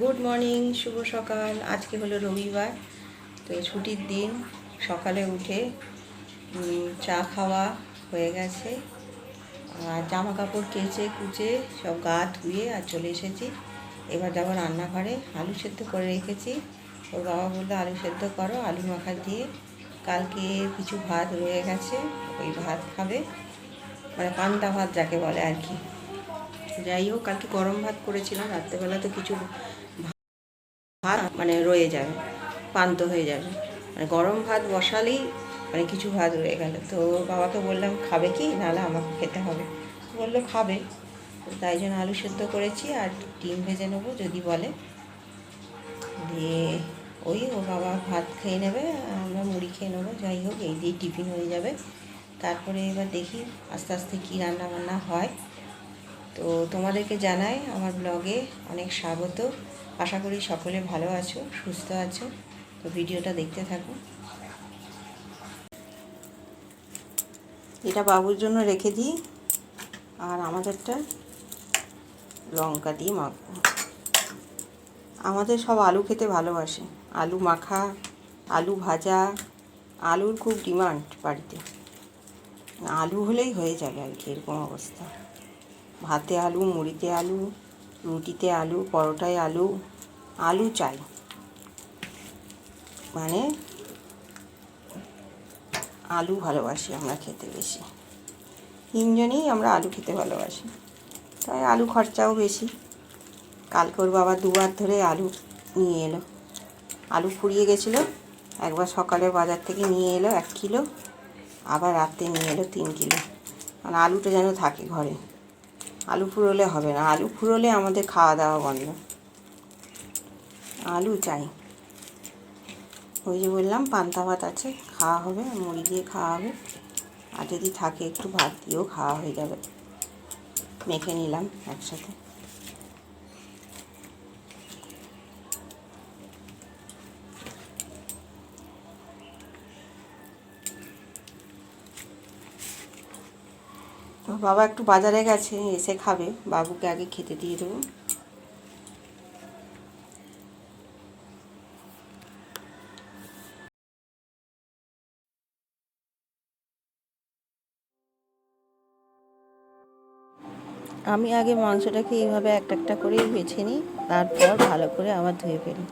Good morning শুভ সকাল। আজকে হলো রবিবার, তো ছুটির দিন। সকালে উঠে চা খাওয়া হয়ে গেছে। আর জামা কাপড় কেচে কুচে সব গা ধুয়ে আর চলে এসেছি। এবার যাব রান্নাঘরে। আলু সেদ্ধ করে রেখেছি। ওর বাবা বলল, আলু সেদ্ধ করো, আলু মাখা দিয়ে। কালকে কিছু ভাত রয়ে গেছে, ওই ভাত খাবে। মানে পান্তা ভাত যাকে বলে আর কি। যাই হোক, কালকে গরম ভাত করেছিলাম। রাত্রেবেলা তো কিছু ভাত মানে রয়ে যাবে, পান্ত হয়ে যাবে। মানে গরম ভাত বসালেই মানে কিছু ভাত রয়ে গেল। তো বাবাকে বললাম, খাবে কি? নাহলে আমাকে খেতে হবে। বলল, খাবে। তাই জন্য আলু সেদ্ধ করেছি আর ডিম ভেজে নেব যদি বলে। দিয়ে ওই ও বাবা ভাত খেয়ে নেবে, আমরা মুড়ি খেয়ে নেব, যাই হোক, এই দিয়ে টিফিন হয়ে যাবে। তারপরে এবার দেখি আস্তে আস্তে কী রান্না বান্না হয়। তো তোমাদেরকে জানাই, আমার ব্লগে অনেক স্বাগত। আশা করি সকলে ভালো আছো, সুস্থ আছো। তো ভিডিওটা দেখতে থাকো। এটা বাবুর জন্য রেখে দিই। আর আমাদেরটা লঙ্কা দিয়ে মাখবো। আমাদের সব আলু খেতে ভালোবাসে। আলু মাখা, আলু ভাজা, আলুর খুব ডিমান্ড বাড়িতে। আলু হলেই হয়ে যাবে আর কি, এরকম অবস্থা। ভাতে আলু, মুড়িতে আলু রুটিতে আলু, পরোটায় আলু আলু চাই। মানে আলু ভালোবাসি আমরা খেতে বেশি। তিনজনেই আমরা আলু খেতে ভালোবাসি। তাই আলু খরচাও বেশি। কালকে ওর বাবা দুবার ধরে আলু নিয়ে এলো। আলু ফুরিয়ে গেছিল, একবার সকালে বাজার থেকে নিয়ে এলো এক কিলো, আবার রাত্রে নিয়ে এলো তিন কিলো। মানে আলুটা যেন থাকে ঘরে। আলু ফুরোলে হবে না। আলু ফুরোলে আমাদের খাওয়া দাওয়া বন্ধ। আলু চাই। ওই যে বললাম, পান্তা ভাত আছে, খাওয়া হবে, মুড়ি দিয়ে খাওয়া হবে। আর যদি থাকে একটু ভাত দিয়েও খাওয়া হয়ে যাবে। মেখে নিলাম একসাথে। বাবা একটু বাজারে গেছে, এসে খাবে। বাবুকে আগে খেতে দিয়ে দেবো। আমি আগে মাংসটাকে এইভাবে একটা একটা করে বেছে নিই, তারপর ভালো করে আবার ধুয়ে ফেলি।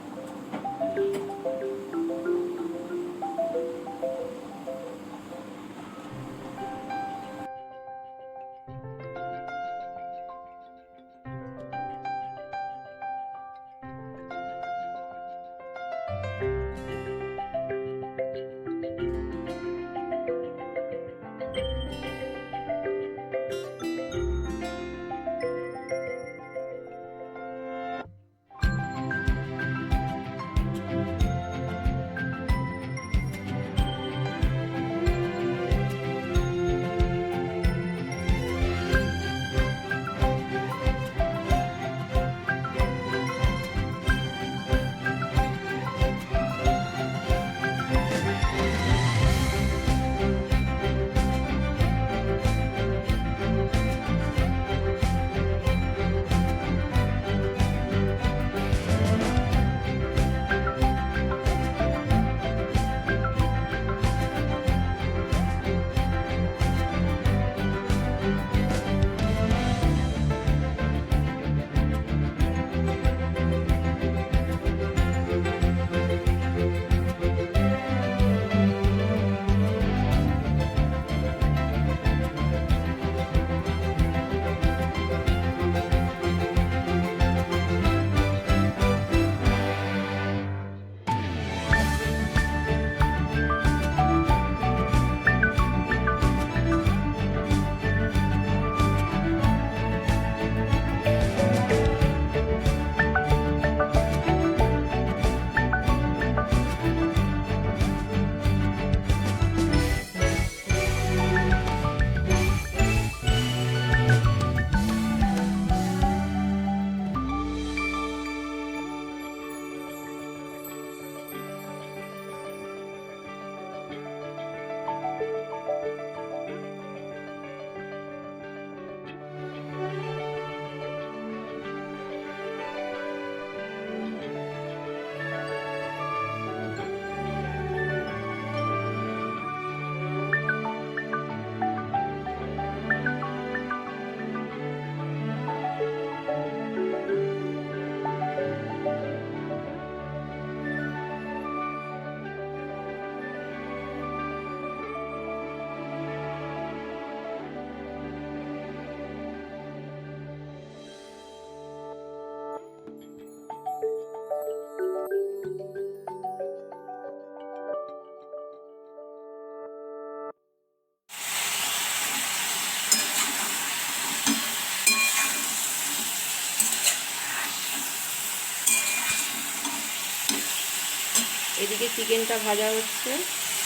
এদিকে চিকেনটা ভাজা হচ্ছে,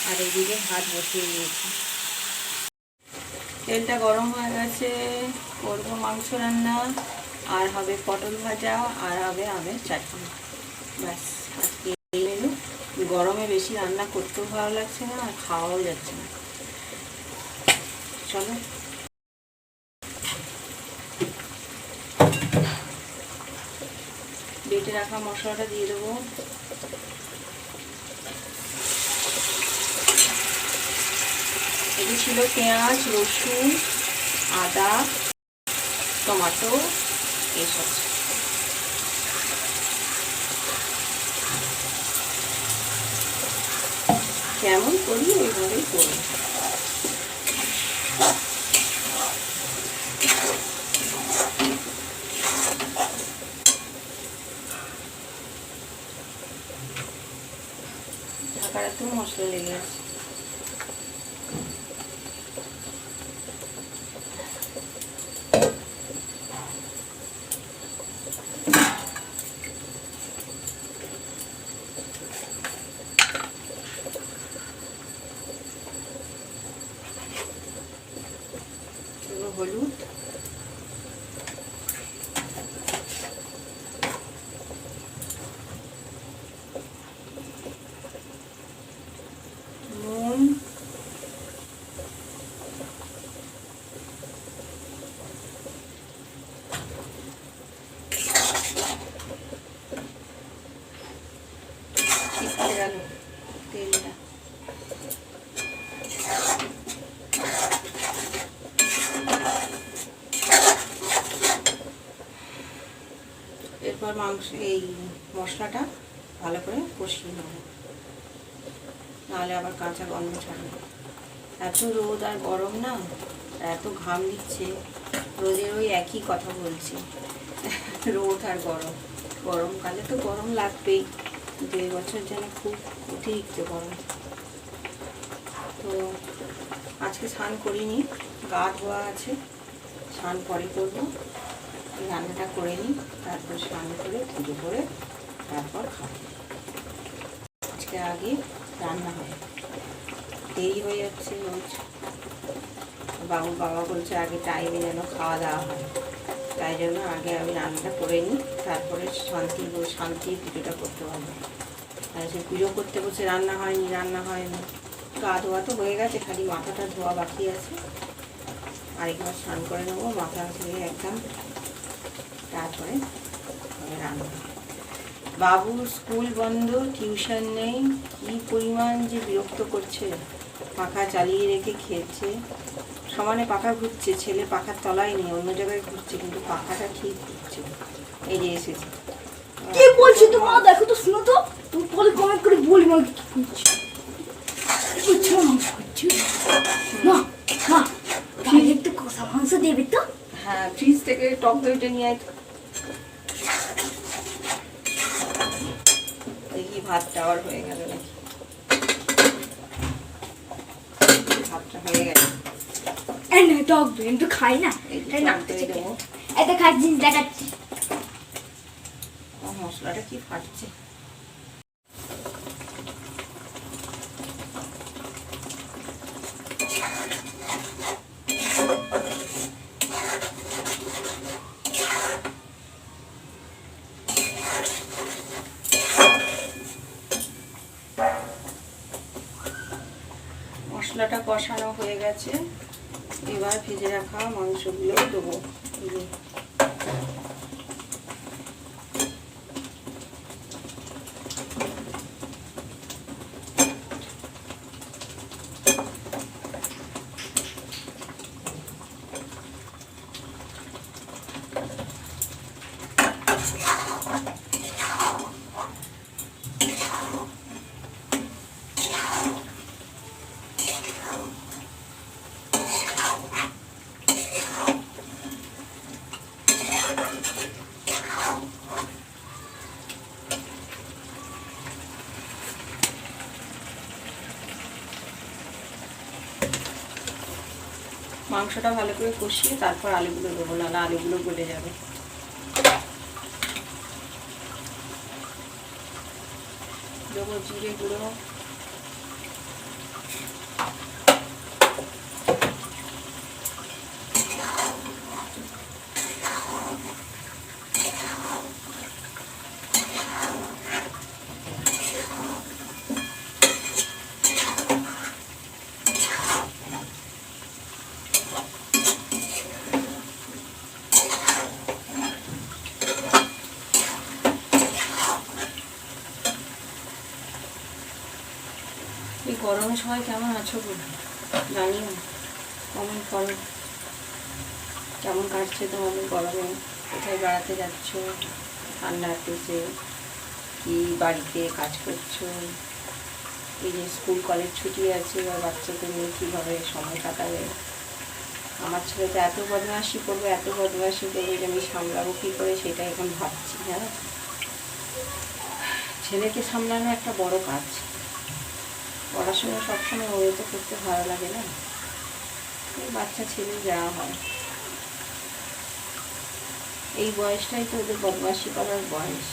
আর এদিকে ভাত বসিয়ে দিয়েছি। তেলটা গরম হয়ে গেছে, করব মাংস রান্না, আর হবে পটল ভাজা, আর হবে আমের চাটনি। ব্যাস, আজকে এই মেনু গরমে বেশি রান্না করতেও ভালো লাগছে না, আর খাওয়াও যাচ্ছে না। চলো। বেটে রাখা মশলাটা দিয়ে দেবো। এটি ছিল পেঁয়াজ রসুন আদা টমাটো এইসব কেমন করি ওইভাবেই করি। মশলা লেগে আছে। চিপকে গেল তেলটা। এরপর মাংস এই মশলাটা ভালো করে কষিয়ে নেব। নাহলে আবার কাঁচা গন্ধ ছাড়বে। এত রোদ আর গরম না, এত ঘাম দিচ্ছে। রোদের ওই একই কথা বলছি। রোদ আর গরম। গরমকালে তো গরম লাগবেই। কিন্তু বছর যেন খুব অতিরিক্ত গরম। তো আজকে স্নান করিনি, গা ধোয়া আছে, স্নান পরে করব। রান্নাটা করে নিই, তারপর স্নান করে পুজো করে তারপর খাব। আজকে আগে রান্না হয়। দেরি হয়ে যাচ্ছে রোজ। বাবু বাবা বলছে আগে টাইমে যেন খাওয়া দাওয়া হয়। তাই জন্য আগে আমি রান্নাটা করে নিই, তারপরে শান্তি শান্তি পুজোটা করতে পারব আর সে পুজো করতে বসে রান্না হয়নি রান্না হয়নি। গা ধোয়া তো হয়ে গেছে, খালি মাথাটা ধোয়া বাকি আছে। আরেকবার স্নান করে নেব, মাথা ধুয়ে একদম। তারপরে রান্না বাবুর স্কুল বন্ধ, টিউশন নেই, কি পরিমাণ যে বিরক্ত করছে। পাখা চালিয়ে রেখে খেয়েছে। সমানে পাখা ঘুরছে ছেলে পাখার তলায় নেই অন্য জায়গায় ঘুরছে কিন্তু পাখাটা ঠিক ঘুরছে এই যে এসেছে। কি তো মা দেখো তো শুনো তো। তুমি পরে কমেন্ট করে বলি আমাকে কি করছ? করছ মাংস করছ? না না তাহলে একটু কষা মাংস দেবে তো? হ্যাঁ ফ্রিজ থেকে টক দইটা নিয়ে আয়। দেখি ভাতটা আবার হয়ে গেল নাকি? ভাতটা হয়ে এই না টক দই আমি তো খাই না। তাই না টক দই দেবো। এটা খাই জিনিস দেখাচ্ছি। মশলাটা কি ফাটছে? মশলাটা কষানো হয়ে গেছে। এবার ভেজে রাখা মাংসগুলো দেবো। মাংসটা ভালো করে কষিয়ে তারপর আলুগুলো দেবো নাহলে আলুগুলো গলে যাবে। দেবো জিরে গুঁড়ো এই গরমে সবাই কেমন আছো গো? জানিও, কমেন্ট করো। কেমন কাটছে তোমাদের গরমে? কোথায় বেড়াতে যাচ্ছ? ঠান্ডা হাতেছে? কি বাড়িতে কাজ করছ? এই যে স্কুল, কলেজ ছুটি আছে বা বাচ্চাদের নিয়ে কীভাবে সময় কাটাবে? আমার ছেলে তো এত বদমাশি করবে, এত বদমাশি করবে যে আমি সামলাবো কী করে সেটা এখন ভাবছি হ্যাঁ ছেলেকে সামলানো একটা বড় কাজ। পড়াশোনা সবসময় ওয়ে তো করতে ভালো লাগে না। বাচ্চা ছেলে যাওয়া হয়। এই বয়সটাই তো ওদের বদমাশি করার বয়স।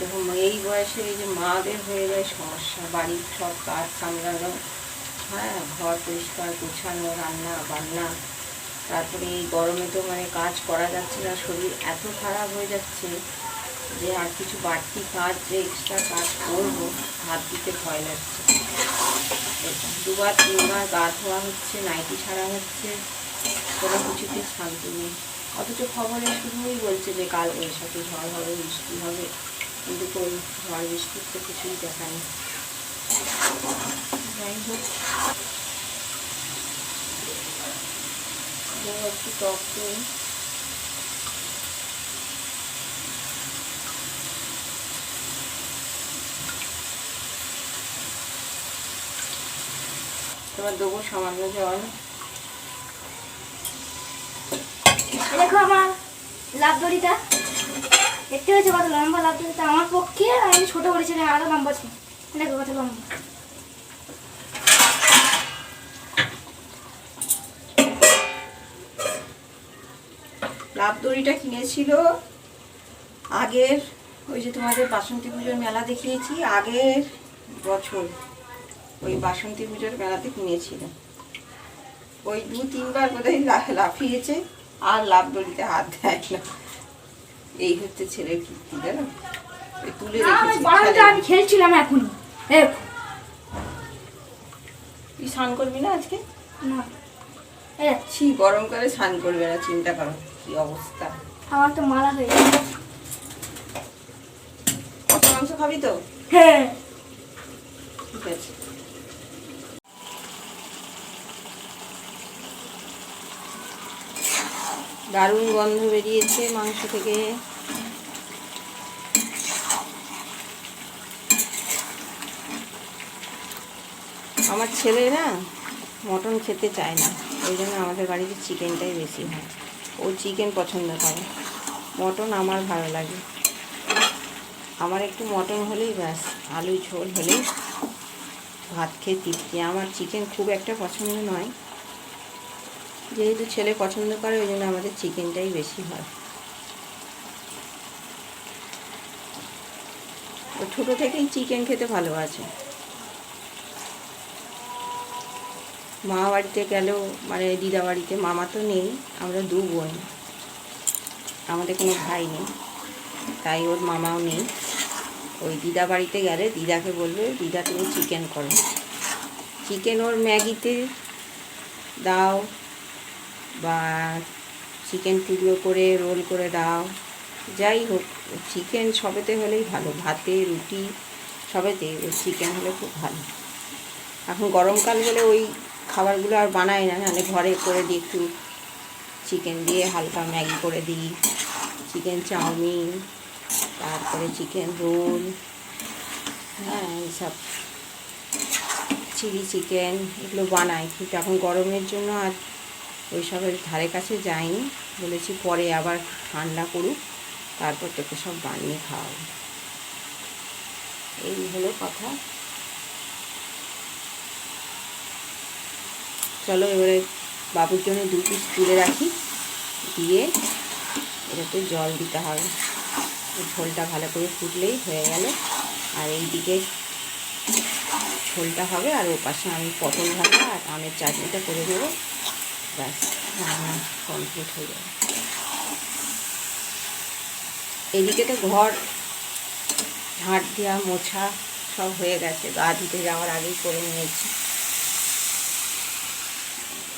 দেখো এই বয়সে এই যে মাদের হয়ে যায় সমস্যা। বাড়ির সব কাজ সামলানো হ্যাঁ ঘর পরিষ্কার, গোছানো, রান্না, বান্না। তারপরে এই গরমে তো মানে কাজ করা যাচ্ছে না, শরীর এত খারাপ হয়ে যাচ্ছে। যে আর কিছু বাড়তি কাজ, যে এক্সট্রা কাজ করব, হাত দিতে ভয় লাগছে। দুবার, তিনবার গা ধোয়া হচ্ছে, নাইটি ছাড়া হচ্ছে, কোনো কিছুতে শান্তি নেই। অথচ খবরে শুধুই বলছে যে কাল বৈশাখী ঝড় হবে, বৃষ্টি হবে, কিন্তু কই ঝড়, বৃষ্টির তো কিছুই দেখা নেই। যাই হোক। একটু টক এবার দেবো সামান্য জল। দেখো আমার লাভ দড়িটা দেখতে হয়েছে কত লম্বা লাভ দড়িটা আমার পক্ষে আমি ছোট করেছিলাম আরও লম্বা ছিল দেখো কত লম্বা। লাভ দড়িটা কিনেছিল আগের ওই যে তোমাদের বাসন্তী পুজোর মেলা দেখিয়েছি আগের বছর। ওই বাসন্তী পুজোর মেলাতে কিনেছিল ওই দু তিনবার বোধহয় লাফিয়েছে আর লাভ দড়িতে হাত দেয় না। এই হচ্ছে ছেলের কীর্তি জানো? তুলে রেখেছি আমি খেলছিলাম এখন তুই স্নান করবি না আজকে? না। ছি গরমকালে স্নান করবে না চিন্তা করো কি অবস্থা। আমার তো মারা হয়ে গেছে। কত মাংস খাবি তো? হ্যাঁ। ঠিক আছে। দারুণ গন্ধ বেরিয়েছে মাংস থেকে। আমার ছেলে না মটন খেতে চায় না, ওই জন্য আমাদের বাড়িতে চিকেনটাই বেশি হয়। ও চিকেন পছন্দ করে। মটন আমার ভালো লাগে। আমার একটু মটন হলেই ব্যাস, আলু ঝোল হলেই ভাত খেয়ে তৃপ্তি। আমার চিকেন খুব একটা পছন্দ নয়। যেহেতু ছেলে পছন্দ করে, ওই জন্য আমাদের চিকেনটাই বেশি হয়। ও ছোটো থেকেই চিকেন খেতে ভালোবাসে। মা বাড়িতে গেলেও মানে দিদা বাড়িতে, মামা তো নেই, আমরা দু বোন। আমাদের কোনো ভাই নেই, তাই ওর মামাও নেই। ওই দিদা বাড়িতে গেলে দিদাকে বলবে, দিদা, তুমি চিকেন করো। চিকেন ওর ম্যাগিতে, দাও বা চিকেন টুকরো করে রোল করে দাও। যাই হোক চিকেন সবেতে হলেই ভালো। ভাতে রুটি সবেতে চিকেন হলে খুব ভালো। এখন গরমকাল বলে ওই খাবারগুলো আর বানাই না। নাহলে ঘরে করে দিই একটু চিকেন দিয়ে হালকা ম্যাগি করে দিই। চিকেন চাউমিন, তারপরে চিকেন রোল হ্যাঁ এইসব চিলি চিকেন এগুলো বানাই। কিন্তু এখন গরমের জন্য আর ওইসবের ধারে কাছে যাইনি। বলেছি, পরে আবার ঠান্ডা করুক, তারপর তোকে সব বানিয়ে খাওয়াবো। এই হলো কথা। চলো এবারে বাবুর জন্য দু পিস তুলে রাখি। দিয়ে এটাতে জল দিতে হবে। ঝোলটা ভালো করে ফুটলেই হয়ে গেল। আর এই দিকে ঝোলটা হবে, আর ও পাশে আমি পটল ভাজা আর আমের চাটনিটা করে দেবো। ব্যাস, রান্না কমপ্লিট হয়ে যাবে এদিকে তো ঘর, ঝাঁট দেওয়া মোছা সব হয়ে গেছে। গা ধুতে যাওয়ার আগেই করে নিয়েছি।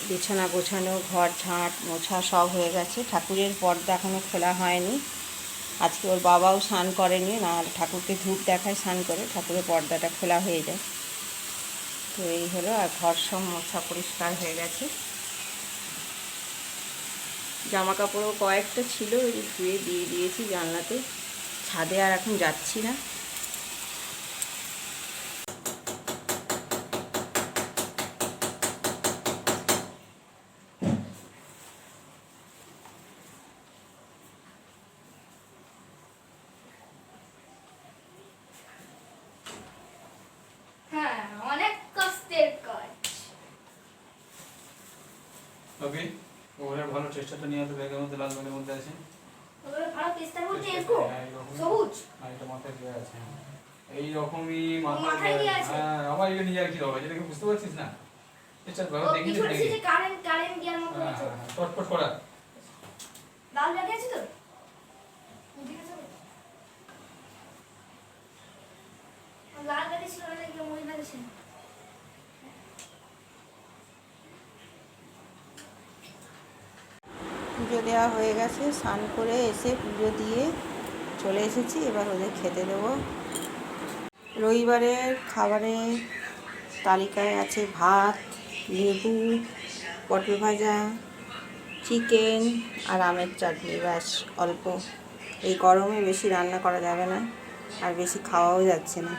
বিছানা গোছানো, ঘর ঝাঁট, মোছা সব হয়ে গেছে। ঠাকুরের পর্দা এখনও খোলা হয়নি। আজকে ওর বাবাও স্নান করেনি, না ঠাকুরকে ধূপ দেখায় স্নান করে, ঠাকুরের পর্দাটা খোলা হয়ে যায়। তো এই হলো, আর ঘর সব মোছা পরিষ্কার হয়ে গেছে। জামা কাপড়ও কয়েকটা ছিল ওই যে ধুয়ে দিয়ে দিয়েছি জানলাতে। ছাদে আর এখন যাচ্ছি না। হ্যাঁ অনেক ভালো চেষ্টা তো ওরা নিয়ে তো ব্যাগের মধ্যে লাল ব্যাগের মধ্যে আছে। ওরে ভালো পেস্তার মধ্যে চেষ্টা এরকম হ্যাঁ, সবুজ। আর এটা মাথায় দিয়ে আছে এই রকমই মাথায় দিয়ে আছে? হ্যাঁ আমার এটা নিয়ে আর কি হবে? যেটা কি বুঝতে পারছিস না? এটা ভালো দেখি। দেখি কারেন্ট কারেন্ট গিয়ার মতো হ্যাঁ আছে হ্যাঁ, হ্যাঁ, করা লাল ব্যাগ আছে তো ওদিকে যাবে? লাল ব্যাগে ছিল না দেখলে মই ব্যাগে ছিল পুজো দেওয়া হয়ে গেছে, স্নান করে এসে পুজো দিয়ে চলে এসেছি। এবার ওদের খেতে দেবো। রবিবারের খাবারের তালিকায় আছে ভাত, লেবু, পটল ভাজা, চিকেন আর আমের চাটনি, ব্যাস, অল্প। এই গরমে বেশি রান্না করা যাবে না, আর বেশি খাওয়াও যাচ্ছে না।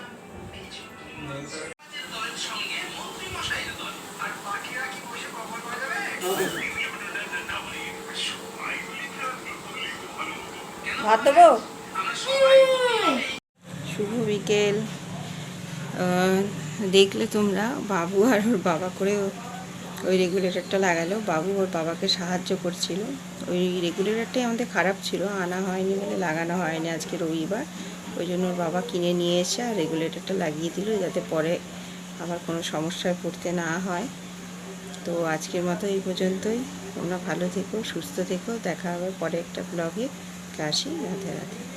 ভাত দেবো? শুভ বিকেল। দেখলে তোমরা, বাবু আর ওর বাবা করে ওই রেগুলেটরটা লাগালো। বাবু ওর বাবাকে সাহায্য করছিল। ওই রেগুলেটরটাই আমাদের খারাপ ছিল, আনা হয়নি বলে লাগানো হয়নি আজকে রবিবার। ওই জন্য ওর বাবা কিনে নিয়ে এসে আর রেগুলেটরটা লাগিয়ে দিল যাতে পরে আবার কোনো সমস্যায় পড়তে না হয়। তো আজকের মতো এই পর্যন্তই। তোমরা ভালো থেকো, সুস্থ থেকো। দেখা হবে পরে একটা ব্লগে আসি রাধে রাধে।